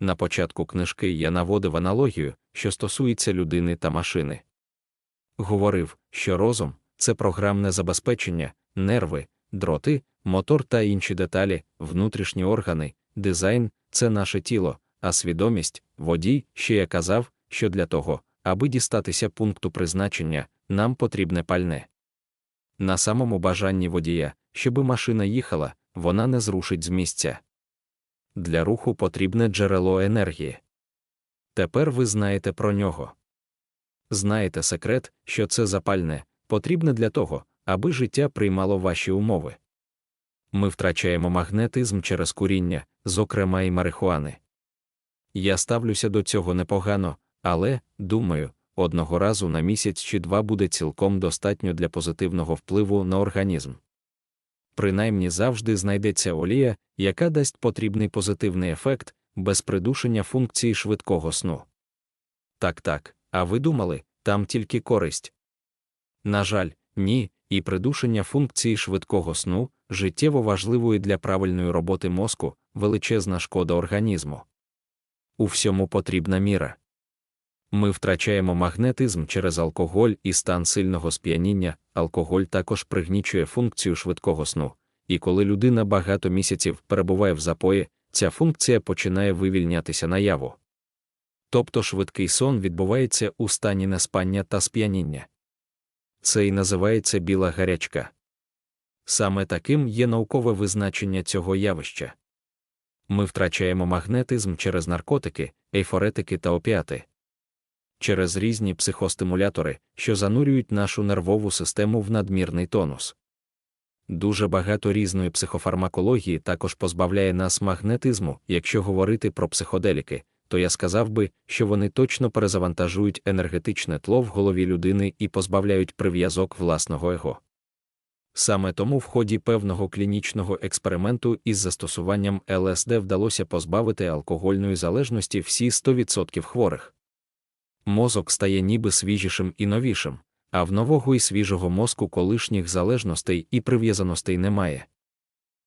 На початку книжки я наводив аналогію, що стосується людини та машини. Говорив, що розум це програмне забезпечення, нерви, дроти, мотор та інші деталі, внутрішні органи, дизайн це наше тіло, а свідомість, водій, ще я казав, що для того, аби дістатися пункту призначення, нам потрібне пальне. На самому бажанні водія, щоби машина їхала, вона не зрушить з місця. Для руху потрібне джерело енергії. Тепер ви знаєте про нього. Знаєте секрет, що це запальне, потрібне для того, аби життя приймало ваші умови. Ми втрачаємо магнетизм через куріння, зокрема і марихуани. Я ставлюся до цього непогано, але, думаю, одного разу на місяць чи два буде цілком достатньо для позитивного впливу на організм. Принаймні завжди знайдеться олія, яка дасть потрібний позитивний ефект без придушення функції швидкого сну. Так так, а ви думали, там тільки користь? На жаль, ні, і придушення функції швидкого сну, життєво важливої для правильної роботи мозку, величезна шкода організму. У всьому потрібна міра. Ми втрачаємо магнетизм через алкоголь і стан сильного сп'яніння, алкоголь також пригнічує функцію швидкого сну, і коли людина багато місяців перебуває в запої, ця функція починає вивільнятися наяву. Тобто швидкий сон відбувається у стані неспання та сп'яніння. Це і називається біла гарячка. Саме таким є наукове визначення цього явища. Ми втрачаємо магнетизм через наркотики, ейфоретики та опіати. Через різні психостимулятори, що занурюють нашу нервову систему в надмірний тонус. Дуже багато різної психофармакології також позбавляє нас магнетизму, якщо говорити про психоделіки, то я сказав би, що вони точно перезавантажують енергетичне тло в голові людини і позбавляють прив'язок власного его. Саме тому в ході певного клінічного експерименту із застосуванням ЛСД вдалося позбавити алкогольної залежності всі 100% хворих. Мозок стає ніби свіжішим і новішим, а в нового і свіжого мозку колишніх залежностей і прив'язаностей немає.